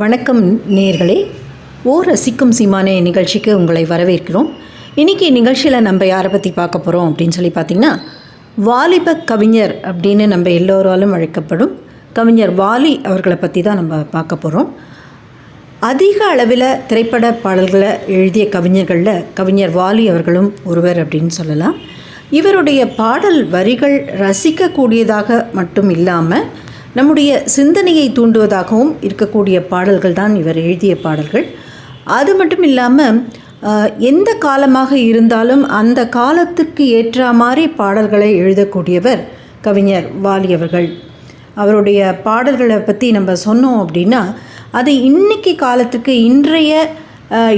வணக்கம் நேர்களே. ஓ ரசிக்கும் சீமான நிகழ்ச்சிக்கு உங்களை வரவேற்கிறோம். இன்றைக்கி நிகழ்ச்சியில் நம்ம யாரை பற்றி பார்க்க போகிறோம் அப்படின்னு சொல்லி பார்த்திங்கன்னா வாலிப கவிஞர் அப்படின்னு நம்ம எல்லோராலும் அழைக்கப்படும் கவிஞர் வாலி அவர்களை பற்றி தான் நம்ம பார்க்க போகிறோம் அதிக அளவில் திரைப்பட பாடல்களை எழுதிய கவிஞர்களில் கவிஞர் வாலி அவர்களும் ஒருவர் அப்படின்னு சொல்லலாம். இவருடைய பாடல் வரிகள் ரசிக்கக்கூடியதாக மட்டும் இல்லாமல் நம்முடைய சிந்தனையை தூண்டுவதாகவும் இருக்கக்கூடிய பாடல்கள் தான் இவர் எழுதிய பாடல்கள். அது மட்டும் இல்லாமல் எந்த காலமாக இருந்தாலும் அந்த காலத்துக்கு ஏற்ற மாதிரி பாடல்களை எழுதக்கூடியவர் கவிஞர் வாலி அவர்கள். அவருடைய பாடல்களை பற்றி நம்ம சொன்னோம் அப்படின்னா அது இன்னைக்கு காலத்துக்கு இன்றைய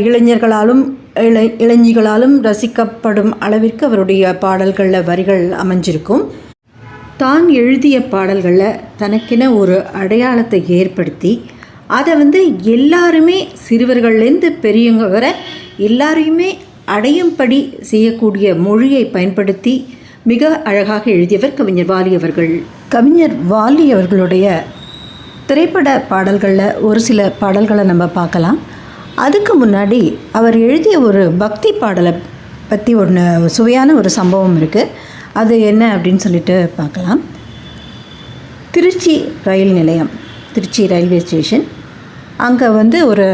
இளைஞர்களாலும் இளை இளைஞர்களாலும் ரசிக்கப்படும் அளவிற்கு அவருடைய பாடல்களில் வரிகள் அமைஞ்சிருக்கும். தான் எழுதிய பாடல்களில் தனக்கென ஒரு அடையாளத்தை ஏற்படுத்தி அதை வந்து எல்லாருமே சிறுவர்கள்லேருந்து பெரியவங்க வர எல்லாரையுமே அடையும்படி செய்யக்கூடிய மொழியை பயன்படுத்தி மிக அழகாக எழுதியவர் கவிஞர் வாலி அவர்கள். கவிஞர் வாலி அவர்களுடைய திரைப்பட பாடல்களில் ஒரு சில பாடல்களை நம்ம பார்க்கலாம். அதுக்கு முன்னாடி அவர் எழுதிய ஒரு பக்தி பாடலை பற்றி ஒன்று சுவையான ஒரு சம்பவம் இருக்குது அது என்ன அப்படின்னு சொல்லிட்டு பார்க்கலாம். திருச்சி ரயில் நிலையம் திருச்சி ரயில்வே ஸ்டேஷன். அங்கே வந்து ஒரு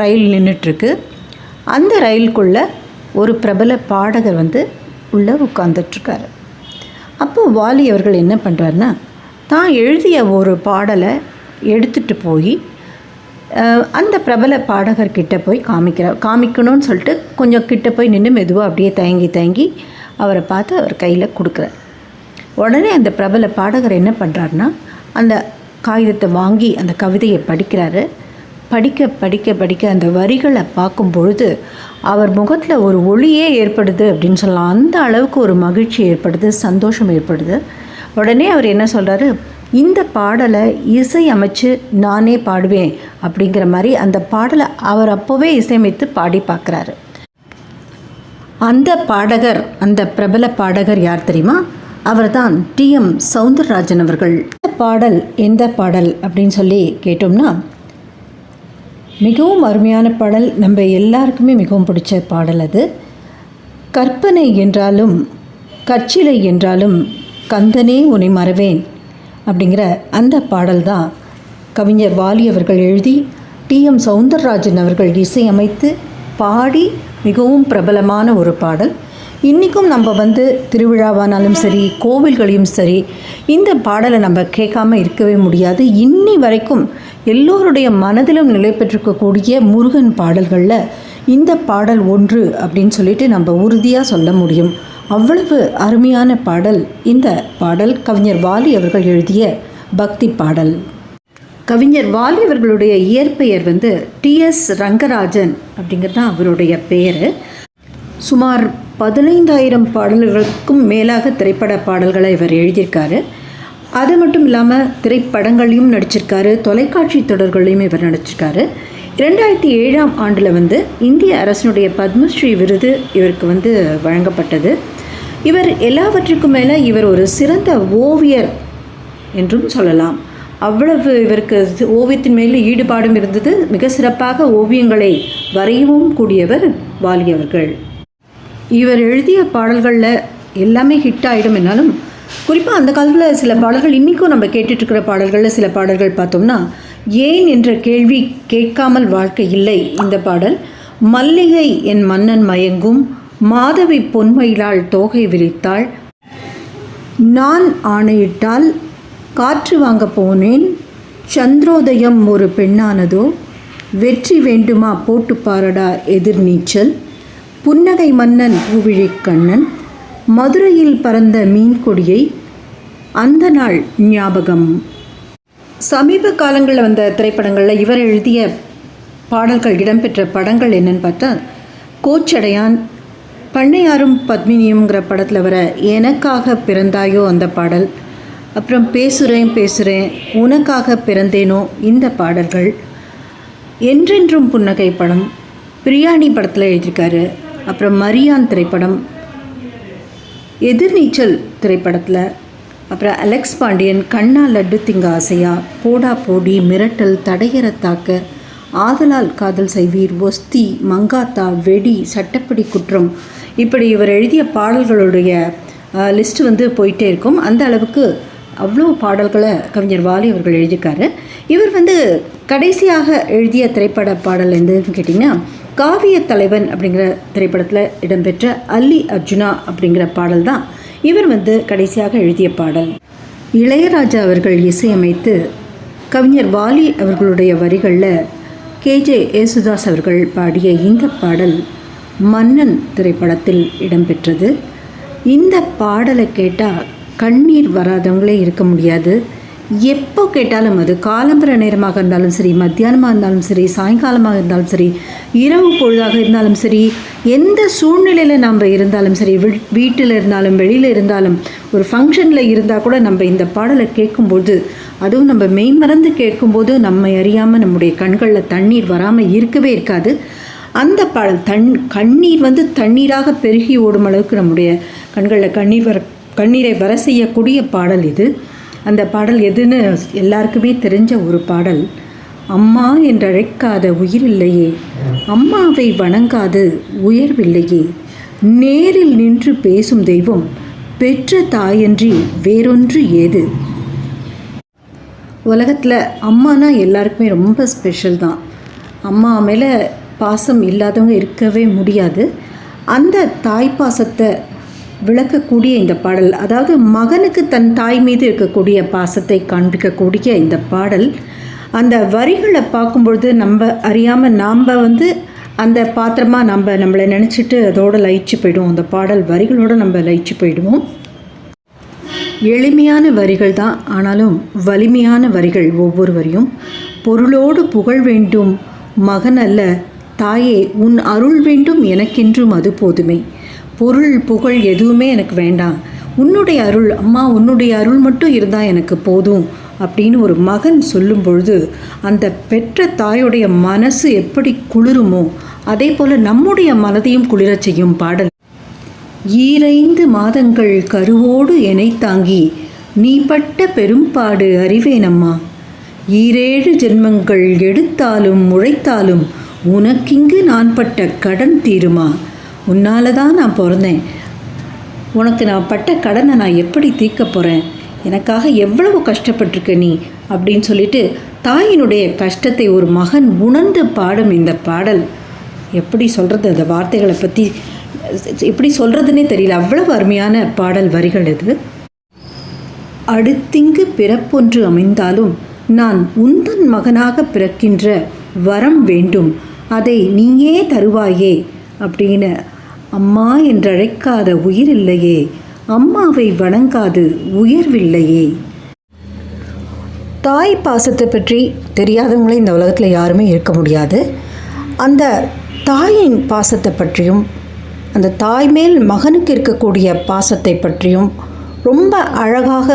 ரயில் நின்றுட்டுருக்கு அந்த ரயிலுக்குள்ளே ஒரு பிரபல பாடகர் வந்து உள்ளே உட்காந்துட்ருக்காரு அப்போது வாலி அவர்கள் என்ன பண்ணுறாருன்னா தான் எழுதிய ஒரு பாடலை எடுத்துகிட்டு போய் அந்த பிரபல பாடகர்கிட்ட போய் காமிக்கிறார் காமிக்கணும்னு சொல்லிட்டு கொஞ்சம் கிட்ட போய் நின்று மெதுவாக அப்படியே தயங்கி தயங்கி அவரை பார்த்து அவர் கையில் கொடுக்குறார். உடனே அந்த பிரபல பாடகர் என்ன பண்ணுறாருன்னா அந்த காகிதத்தை வாங்கி அந்த கவிதையை படிக்கிறாரு. படிக்க படிக்க படிக்க அந்த வரிகளை பார்க்கும் பொழுது அவர் முகத்தில் ஒரு ஒளியே ஏற்படுது அப்படின்னு சொல்லலாம். அந்த அளவுக்கு ஒரு மகிழ்ச்சி ஏற்படுது சந்தோஷம் ஏற்படுது. உடனே அவர் என்ன சொல்கிறாரு இந்த பாடலை இசை அமைச்சு நானே பாடுவேன் அப்படிங்கிற மாதிரி அந்த பாடலை அவர் அப்போவே இசையமைத்து பாடி பார்க்குறாரு. அந்த பாடகர் அந்த பிரபல பாடகர் யார் தெரியுமா? அவர்தான் டிஎம் சவுந்தரராஜன் அவர்கள். இந்த பாடல் எந்த பாடல் அப்படின்னு சொல்லி கேட்டோம்னா மிகவும் அருமையான பாடல் நம்ம எல்லாருக்குமே மிகவும் பிடிச்ச பாடல் அது. கற்பனை என்றாலும் கற்சிலை என்றாலும் கந்தனே உன்னை மறவேன் அப்படிங்கிற அந்த பாடல் தான் கவிஞர் வாலி அவர்கள் எழுதி டிஎம் சவுந்தரராஜன் அவர்கள் இசையமைத்து பாடி மிகவும் பிரபலமான ஒரு பாடல். இன்றைக்கும் நம்ம வந்து திருவிழாவானாலும் சரி கோவில்களையும் சரி இந்த பாடலை நம்ம கேட்காம இருக்கவே முடியாது. இன்னி வரைக்கும் எல்லோருடைய மனதிலும் நிலை பெற்றிருக்கக்கூடிய முருகன் பாடல்களில் இந்த பாடல் ஒன்று அப்படின்னு சொல்லிட்டு நம்ம உறுதியாக சொல்ல முடியும். அவ்வளவு அருமையான பாடல் இந்த பாடல் கவிஞர் வாலி அவர்கள் எழுதிய பக்தி பாடல். கவிஞர் வாலி அவர்களுடைய இயற்பெயர் வந்து டிஎஸ் ரங்கராஜன் அப்படிங்கிறது தான் அவருடைய பெயர். சுமார் பதினைந்தாயிரம் பாடல்களுக்கும் மேலாக திரைப்பட பாடல்களை இவர் எழுதியிருக்காரு. அது மட்டும் இல்லாமல் திரைப்படங்களையும் நடிச்சிருக்காரு. தொலைக்காட்சி தொடர்களையும் இவர் நடிச்சிருக்காரு. இரண்டாயிரத்தி ஏழாம் ஆண்டில் வந்து இந்திய அரசினுடைய பத்மஸ்ரீ விருது இவருக்கு வந்து வழங்கப்பட்டது. இவர் எல்லாவற்றுக்கும் மேலே இவர் ஒரு சிறந்த ஓவியர் என்றும் சொல்லலாம். அவ்வளவு இவருக்கு ஓவியத்தின் மேல் ஈடுபாடும் இருந்தது. மிக சிறப்பாக ஓவியங்களை வரையவும் கூடியவர் வாலி அவர்கள். இவர் எழுதிய பாடல்களில் எல்லாமே ஹிட் ஆகிடும் என்னாலும் குறிப்பாக அந்த காலத்தில் சில பாடல்கள் இன்றைக்கும் நம்ம கேட்டுட்ருக்கிற பாடல்களில் சில பாடல்கள் பார்த்தோம்னா ஏன் என்ற கேள்வி கேட்காமல் வாழ்க்கை இல்லை இந்த பாடல். மல்லிகை என் மன்னன் மயங்கும் மாதவி பொன்மையிலால் தோகை விரித்தாள். நான் ஆணையிட்டால் காற்று வாங்க போனேன். சந்திரோதயம் ஒரு பெண்ணானதோ? வெற்றி வேண்டுமா போட்டு பாரடா எதிர்நீச்சல். புன்னகை மன்னன் பூவிழிக் கண்ணன். மதுரையில் பறந்த மீன்கொடியை அந்த நாள் ஞாபகம். சமீப காலங்களில் வந்த திரைப்படங்களில் இவர் எழுதிய பாடல்கள் இடம்பெற்ற படங்கள் என்னன்னு பார்த்தா கோச்சடையான் பண்ணையாரும் பத்மினியுங்கிற படத்தில் வர எனக்காக பிறந்தாயோ அந்த பாடல். அப்புறம் பேசுகிறேன் பேசுகிறேன் உனக்காக பிறந்தேனோ இந்த பாடல்கள்? என்றென்றும் புன்னகை படம். பிரியாணி படத்தில் எழுதியிருக்காரு. அப்புறம் மரியான் திரைப்படம். எதிர்நீச்சல் திரைப்படத்தில். அப்புறம் அலெக்ஸ் பாண்டியன் கண்ணா லட்டு திங்க ஆசையா? போடா போடி மிரட்டல் தடையற தாக்க. ஆதலால் காதல் செய்வீர் ஒஸ்தி மங்காத்தா வெடி சட்டப்படி குற்றம். இப்படி இவர் எழுதிய பாடல்களுடைய லிஸ்ட்டு வந்து போயிட்டே இருக்கும். அந்த அளவுக்கு அவ்வளோ பாடல்களை கவிஞர் வாலி அவர்கள் எழுதியிருக்காரு. இவர் வந்து கடைசியாக எழுதிய திரைப்பட பாடல் எதுன்னு கேட்டிங்கன்னா காவிய தலைவன் அப்படிங்கிற திரைப்படத்தில் இடம்பெற்ற அல்லி அர்ஜுனா அப்படிங்கிற பாடல் தான் இவர் வந்து கடைசியாக எழுதிய பாடல். இளையராஜா அவர்கள் இசையமைத்து கவிஞர் வாலி அவர்களுடைய வரிகளில் கேஜே ஏசுதாஸ் அவர்கள் பாடிய இந்த பாடல் மன்னன் திரைப்படத்தில் இடம்பெற்றது. இந்த பாடலை கேட்டால் கண்ணீர் வராதவங்களே இருக்க முடியாது. எப்போ கேட்டாலும் அது காலம்பர நேரமாக இருந்தாலும் சரி மத்தியானமாக இருந்தாலும் சரி சாயங்காலமாக இருந்தாலும் சரி இரவு பொழுதாக இருந்தாலும் சரி எந்த சூழ்நிலையில் நம்ம இருந்தாலும் சரி வீட்டில் இருந்தாலும் வெளியில் இருந்தாலும் ஒரு ஃபங்க்ஷனில் இருந்தால் கூட நம்ம இந்த பாடலை கேட்கும்போது அதுவும் நம்ம மெய்மறந்து கேட்கும்போது நம்மை அறியாமல் நம்முடைய கண்களில் தண்ணீர் வராமல் இருக்கவே இருக்காது. அந்த பாடல் தண் கண்ணீர் வந்து தண்ணீராக பெருகி ஓடும் அளவுக்கு நம்முடைய கண்களில் கண்ணீர் வர கண்ணீரை வர செய்யக்கூடிய பாடல் இது. அந்த பாடல் எதுன்னு எல்லாருக்குமே தெரிஞ்ச ஒரு பாடல். அம்மா என்றழைக்காத உயிரில்லையே. அம்மாவை வணங்காது உயர்வில்லையே. நேரில் நின்று பேசும் தெய்வம் பெற்ற தாயன்றி வேறொன்று ஏது? உலகத்தில் அம்மானா எல்லாருக்குமே ரொம்ப ஸ்பெஷல் தான். அம்மா மேலே பாசம் இல்லாதவங்க இருக்கவே முடியாது. அந்த தாய் பாசத்தை விளக்கக்கூடிய இந்த பாடல் அதாவது மகனுக்கு தன் தாய் மீது இருக்கக்கூடிய பாசத்தை காண்பிக்கக்கூடிய இந்த பாடல். அந்த வரிகளை பார்க்கும்பொழுது நம்ம அறியாமல் நாம் வந்து அந்த பாத்திரமாக நம்ம நம்மளை நினச்சிட்டு அதோட லயிச்சு போயிடுவோம். அந்த பாடல் வரிகளோடு நம்ம லயிச்சு போயிடுவோம். எளிமையான வரிகள் தான் ஆனாலும் வலிமையான வரிகள் ஒவ்வொரு வரியும் பொருளோடு புகழ் வேண்டும் மகன் அல்ல தாயே உன் அருள் வேண்டும் எனக்கென்றும் அது போதுமே. பொருள் புகழ் எதுவுமே எனக்கு வேண்டாம். உன்னுடைய அருள் அம்மா உன்னுடைய அருள் மட்டும் இருந்தால் எனக்கு போதும் அப்படின்னு ஒரு மகன் சொல்லும் பொழுது அந்த பெற்ற தாயுடைய மனசு எப்படி குளிருமோ அதே போல் நம்முடைய மனதையும் குளிரச் செய்யும் பாடல். ஈரைந்து மாதங்கள் கருவோடு எனை தாங்கி நீ பட்ட பெரும்பாடு அறிவேனம்மா. ஈரேழு ஜென்மங்கள் எடுத்தாலும் உழைத்தாலும் உனக்கிங்கு நான் பட்ட கடன் தீருமா? உன்னால தான் நான் பிறந்தேன். உனக்கு நான் பட்ட கடனை நான் எப்படி தீர்க்க போகிறேன் எனக்காக எவ்வளவு கஷ்டப்பட்டிருக்க நீ? அப்படின்னு சொல்லிட்டு தாயினுடைய கஷ்டத்தை ஒரு மகன் உணர்ந்து பாடும் இந்த பாடல். எப்படி சொல்கிறது அந்த வார்த்தைகளை பற்றி எப்படி சொல்கிறதுனே தெரியல. அவ்வளவு அருமையான பாடல் வரிகள் இது. அடுத்திங்கு பிறப்பொன்று அமைந்தாலும் நான் உந்தன் மகனாக பிறக்கின்ற வரம் வேண்டும். அதை நீயே தருவாயே. அப்படின்னு. அம்மா என்றழைக்காத உயிர் இல்லையே அம்மாவை வணங்காது உயர்வில்லையே. தாய் பாசத்தை பற்றி தெரியாதவங்களே இந்த உலகத்தில் யாருமே இருக்க முடியாது. அந்த தாயின் பாசத்தை பற்றியும் அந்த தாய் மேல் மகனுக்கு இருக்கக்கூடிய பாசத்தை பற்றியும் ரொம்ப அழகாக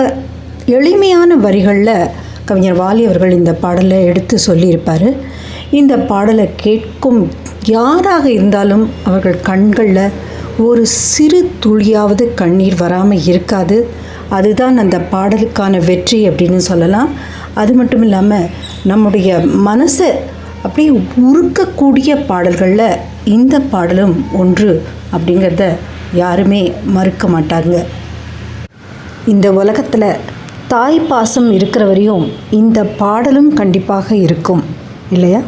எளிமையான வரிகளில் கவிஞர் வாலி அவர்கள் இந்த பாடலை எடுத்து சொல்லியிருப்பார். இந்த பாடலை கேட்கும் யாராக இருந்தாலும் அவர்கள் கண்களில் ஒரு சிறு துளியாவது கண்ணீர் வராமல் இருக்காது. அதுதான் அந்த பாடலுக்கான வெற்றி அப்படின்னு சொல்லலாம். அது மட்டும் இல்லாமல் நம்முடைய மனசை அப்படியே உருக்கக்கூடிய பாடல்களில் இந்த பாடலும் ஒன்று அப்படிங்கிறத யாருமே மறுக்க மாட்டாங்க. இந்த உலகத்தில் தாய் பாசம் இருக்கிற வரையும் இந்த பாடலும் கண்டிப்பாக இருக்கும். இல்லையா?